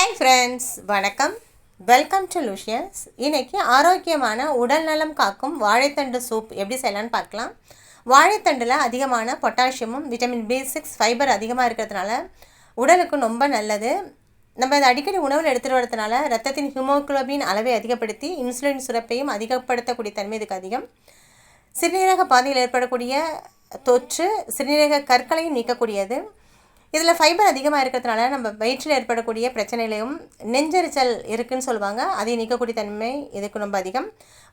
Hi friends வணக்கம். Welcome to luscious இன்றைக்கி ஆரோக்கியமான உடல் நலம் காக்கும் வாழைத்தண்டு சூப் எப்படி செய்யலாம்னு பார்க்கலாம். வாழைத்தண்டில் அதிகமான பொட்டாசியமும் விட்டமின் பி சிக்ஸ் ஃபைபர் அதிகமாக இருக்கிறதுனால உடலுக்கு ரொம்ப நல்லது. நம்ம இதை அடிக்கடி உணவில் எடுத்துகிட்டு வரதுனால ரத்தத்தின் ஹிமோகுளோபின் அளவை அதிகப்படுத்தி இன்சுலின் சுரப்பையும் அதிகப்படுத்தக்கூடிய தன்மை இதுக்கு அதிகம். சிறுநீரக பாதையில் ஏற்படக்கூடிய தொற்று சிறுநீரக கற்களையும் நீக்கக்கூடியது. இதில் ஃபைபர் அதிகமாக இருக்கிறதுனால நம்ம வயிற்றில் ஏற்படக்கூடிய பிரச்சனைகளையும் நெஞ்செரிச்சல் இருக்குதுன்னு சொல்லுவாங்க. அதை நீக்கக்கூடிய தன்மை இதுக்கு ரொம்ப அதிகம்.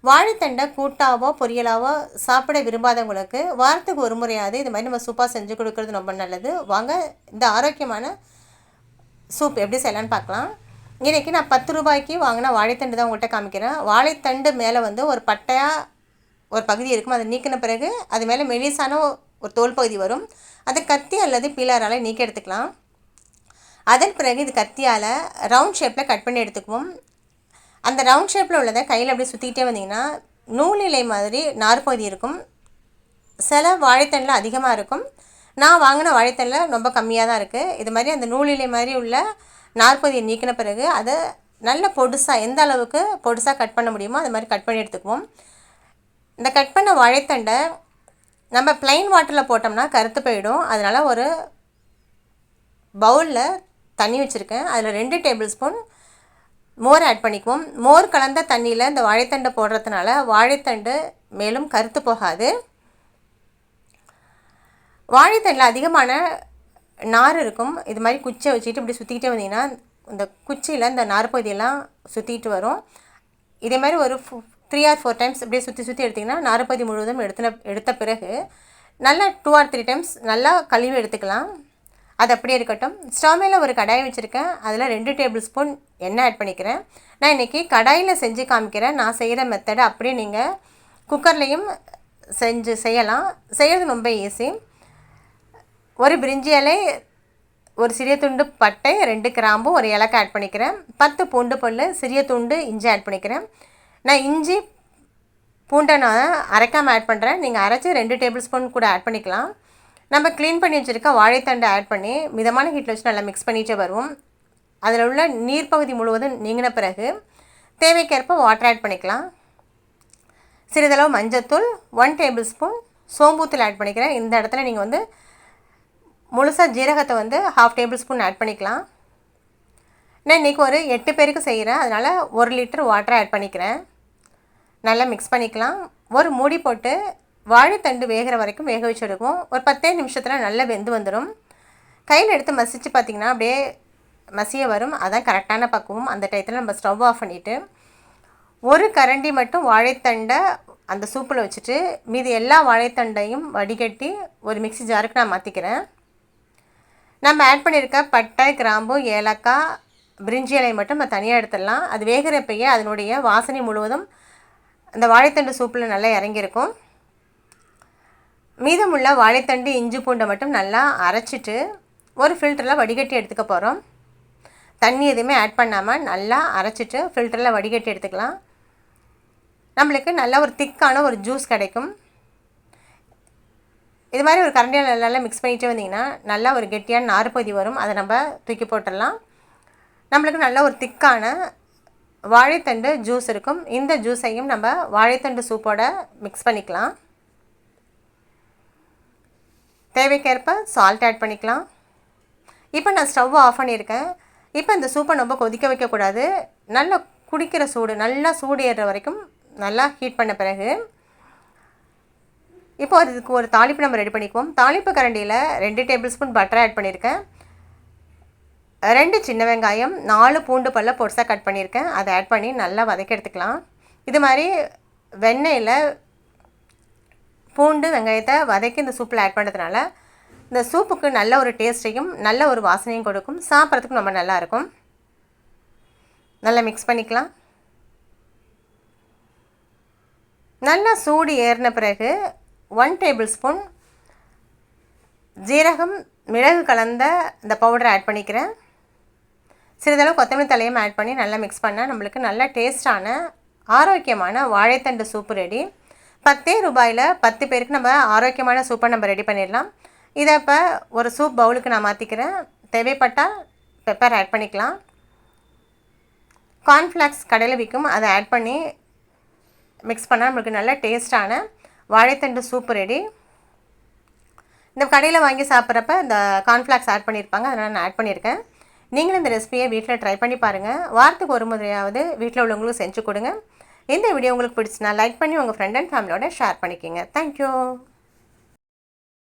வாழைத்தண்டை கூட்டாவோ பொரியலாவோ சாப்பிட விரும்பாதவங்களுக்கு வாரத்துக்கு ஒரு முறையாவது இது மாதிரி நம்ம சூப்பாக செஞ்சு கொடுக்கறது ரொம்ப நல்லது. வாங்க இந்த ஆரோக்கியமான சூப் எப்படி செய்யலான்னு பார்க்கலாம். இன்றைக்கி நான் பத்து ரூபாய்க்கு வாங்கின வாழைத்தண்டு தான் உங்கள்கிட்ட காமிக்கிறேன். வாழைத்தண்டு மேலே வந்து ஒரு பட்டையாக ஒரு பகுதி இருக்கும். அதை நீக்கின பிறகு அது மேலே மெலிசான ஒரு தோல் பகுதி வரும். அதை கத்தி அல்லது பீலரால் நீக்கி எடுத்துக்கலாம். அதன் பிறகு இது கத்தியால் ரவுண்ட் ஷேப்பில் கட் பண்ணி எடுத்துக்குவோம். அந்த ரவுண்ட் ஷேப்பில் உள்ளதை கையில் அப்படியே சுற்றிக்கிட்டே வந்தீங்கன்னா நூல் இலை மாதிரி நார்பகுதி இருக்கும். சில வாழைத்தண்டில் அதிகமாக இருக்கும். நான் வாங்கின வாழைத்தண்டில் ரொம்ப கம்மியாக தான் இருக்குது இது மாதிரி அந்த நூல் இலை மாதிரி உள்ள நார்பகுதியை நீக்கின பிறகு அதை நல்ல பொடுசாக எந்த அளவுக்கு பொடுசாக கட் பண்ண முடியுமோ அது மாதிரி கட் பண்ணி எடுத்துக்குவோம். இந்த கட் பண்ண வாழைத்தண்டை நம்ம ப்ளைன் வாட்டரில் போட்டோம்னா கருத்து போயிடும். அதனால் ஒரு பவுலில் தண்ணி வச்சுருக்கேன். அதில் ரெண்டு டேபிள் ஸ்பூன் மோர் ஆட் பண்ணிக்குவோம். மோர் கலந்த தண்ணியில் இந்த வாழைத்தண்டை போடுறதுனால வாழைத்தண்டு மேலும் கருத்து போகாது. வாழைத்தண்டில் அதிகமான நார் இருக்கும். இது மாதிரி குச்சியை வச்சுக்கிட்டு இப்படி சுற்றிக்கிட்டே வந்தீங்கன்னா இந்த குச்சியில் இந்த நார் பகுதியெல்லாம் சுற்றிட்டு வரும். இதே மாதிரி ஒரு த்ரீ ஆர் ஃபோர் டைம்ஸ் அப்படியே சுற்றி சுற்றி எடுத்திங்கன்னா நார்பதி முழுவதும் எடுத்தின எடுத்த பிறகு நல்லா டூ ஆர் த்ரீ டைம்ஸ் நல்லா கழுவி எடுத்துக்கலாம். அது அப்படியே இருக்கட்டும். ஸ்டவ் மேலே ஒரு கடாய் வச்சுருக்கேன். அதில் ரெண்டு டேபிள் ஸ்பூன் எண்ணெய் ஆட் பண்ணிக்கிறேன். நான் இன்றைக்கி கடாயில் செஞ்சு காமிக்கிறேன். நான் செய்கிற மெத்தடை அப்படியே நீங்கள் குக்கர்லேயும் செஞ்சு செய்யலாம். செய்கிறது ரொம்ப ஈஸி ஒரு பிரிஞ்சி இலை ஒரு சிறிய துண்டு பட்டை ரெண்டு கிராம்பு ஒரு இலக்கை ஆட் பண்ணிக்கிறேன். பத்து பூண்டு பொல் சிறிய துண்டு இஞ்சி ஆட் பண்ணிக்கிறேன். நான் இஞ்சி பூண்டை நான் அரைக்காமல் ஆட் பண்ணுறேன் நீங்கள் அரைச்சி ரெண்டு டேபிள் ஸ்பூன் கூட ஆட் பண்ணிக்கலாம். நம்ம க்ளீன் பண்ணி வச்சுருக்க வாழைத்தண்டை ஆட் பண்ணி மிதமான ஹீட்டில் வச்சு நல்லா மிக்ஸ் பண்ணிகிட்டே வருவோம். அதில் உள்ள நீர் பகுதி முழுவதும் நீங்கின பிறகு தேவைக்கேற்ப வாட்டர் ஆட் பண்ணிக்கலாம். சிறிதளவு மஞ்சத்தூள் ஒன் டேபிள் ஸ்பூன் சோம்பூத்தூள் ஆட் பண்ணிக்கிறேன். இந்த இடத்துல நீங்கள் வந்து முழுசாக ஜீரகத்தை வந்து ஹாஃப் டேபிள் ஸ்பூன் ஆட் பண்ணிக்கலாம். நான் இன்றைக்கி ஒரு எட்டு பேருக்கு செய்கிறேன் அதனால் ஒரு லிட்டர் வாட்டர் ஆட் பண்ணிக்கிறேன். நல்லா மிக்ஸ் பண்ணிக்கலாம். ஒரு மூடி போட்டு வாழைத்தண்டு வேகிற வரைக்கும் வேக வச்சு எடுக்கும் ஒரு பத்தே நிமிஷத்தில் நல்லா வெந்து வந்துடும் கையில் எடுத்து மசித்து பார்த்திங்கன்னா அப்படியே மசிய வரும். அதான் கரெக்டான பக்குவம். அந்த டயத்தில் நம்ம ஸ்டவ் ஆஃப் பண்ணிவிட்டு ஒரு கரண்டி மட்டும் வாழைத்தண்டை அந்த சூப்பில் வச்சுட்டு மீதி எல்லா வாழைத்தண்டையும் வடிகட்டி ஒரு மிக்சி ஜாருக்கு நான் மாற்றிக்கிறேன் நம்ம ஆட் பண்ணியிருக்க பட்டை கிராம்பு ஏலக்காய் பிரிஞ்சி இலை மட்டும் நம்ம தனியாக எடுத்துடலாம். அது வேகிறப்பயே அதனுடைய வாசனை முழுவதும் அந்த வாழைத்தண்டு சூப்பில் நல்லா இறங்கியிருக்கும். மீதமுள்ள வாழைத்தண்டு இஞ்சி பூண்டை மட்டும் நல்லா அரைச்சிட்டு ஒரு ஃபில்டரில் வடிகட்டி எடுத்துக்க போகிறோம் தண்ணி எதுவுமே ஆட் பண்ணாமல் நல்லா அரைச்சிட்டு ஃபில்டரில் வடிகட்டி எடுத்துக்கலாம். நம்மளுக்கு நல்ல ஒரு திக்கான ஒரு ஜூஸ் கிடைக்கும். இது மாதிரி ஒரு கரண்டியில் நல்லா மிக்ஸ் பண்ணிகிட்டே வந்தீங்கன்னா நல்லா ஒரு கெட்டியான நார்பதி வரும். அதை நம்ம தூக்கி போட்டுடலாம். நம்மளுக்கு நல்ல ஒரு திக்கான வாழைத்தண்டு ஜூஸ் இருக்கும். இந்த ஜூஸையும் நம்ம வாழைத்தண்டு சூப்போட மிக்ஸ் பண்ணிக்கலாம். தேவைக்கேற்ப சால்ட் ஆட் பண்ணிக்கலாம். இப்போ நான் ஸ்டவ் ஆஃப் பண்ணியிருக்கேன். இப்போ இந்த சூப்பை ரொம்ப கொதிக்க வைக்கக்கூடாது. நல்லா குடிக்கிற சூடு நல்லா சூடு ஏறுற வரைக்கும் நல்லா ஹீட் பண்ண பிறகு இப்போ அதுக்கு ஒரு தாளிப்பு நம்ம ரெடி பண்ணிக்குவோம். தாளிப்பு கரண்டியில் ரெண்டு டேபிள் ஸ்பூன் பட்டர் ஆட் பண்ணியிருக்கேன். ரெண்டு சின்ன வெங்காயம் நாலு பூண்டு பல்ல பொடிசாக கட் பண்ணியிருக்கேன். அதை ஆட் பண்ணி நல்லா வதக்கி எடுத்துக்கலாம் இது மாதிரி வெண்ணெயில் பூண்டு வெங்காயத்தை வதக்கி இந்த சூப்பில் ஆட் பண்ணுறதுனால இந்த சூப்புக்கு நல்ல ஒரு டேஸ்ட்டையும் நல்ல ஒரு வாசனையும் கொடுக்கும். சாப்பிட்றதுக்கும் ரொம்ப நல்லாயிருக்கும் நல்லா மிக்ஸ் பண்ணிக்கலாம். நல்லா சூடு ஏறின பிறகு ஒன் டேபிள் ஸ்பூன் ஜீரகம் மிளகு கலந்த இந்த பவுடரை ஆட் பண்ணிக்கிறேன். சிறிதளவு கொத்தமல்லி தலையும் ஆட் பண்ணி நல்லா மிக்ஸ் பண்ணால் நம்மளுக்கு நல்ல டேஸ்டான ஆரோக்கியமான வாழைத்தண்டு சூப்பு ரெடி பத்தே ரூபாயில் பத்து பேருக்கு நம்ம ஆரோக்கியமான சூப்பை நம்ம ரெடி பண்ணிடலாம். இதை இப்போ ஒரு சூப் பவுலுக்கு நான் மாற்றிக்கிறேன் தேவைப்பட்டால் பெப்பர் ஆட் பண்ணிக்கலாம். கார்ன்ஃப்ளாக்ஸ் கடையில் விற்கும் அதை ஆட் பண்ணி மிக்ஸ் பண்ணால் நம்மளுக்கு நல்ல டேஸ்டான வாழைத்தண்டு சூப் ரெடி இந்த கடையில் வாங்கி சாப்பிட்றப்ப இந்த கார்ன்ஃப்ளாக்ஸ் ஆட் பண்ணியிருப்பாங்க அதனால் நான் ஆட் பண்ணியிருக்கேன் நீங்களும் இந்த ரெசிபியை வீட்டில் ட்ரை பண்ணி பாருங்கள் வாரத்துக்கு ஒரு முறையாவது வீட்டில் உள்ளவங்களுக்கு செஞ்சு கொடுங்க. இந்த வீடியோ உங்களுக்கு பிடிச்சினா லைக் பண்ணி உங்கள் ஃப்ரெண்ட் அண்ட் ஃபேமிலியோட ஷேர் பண்ணிக்கோங்க. Thank you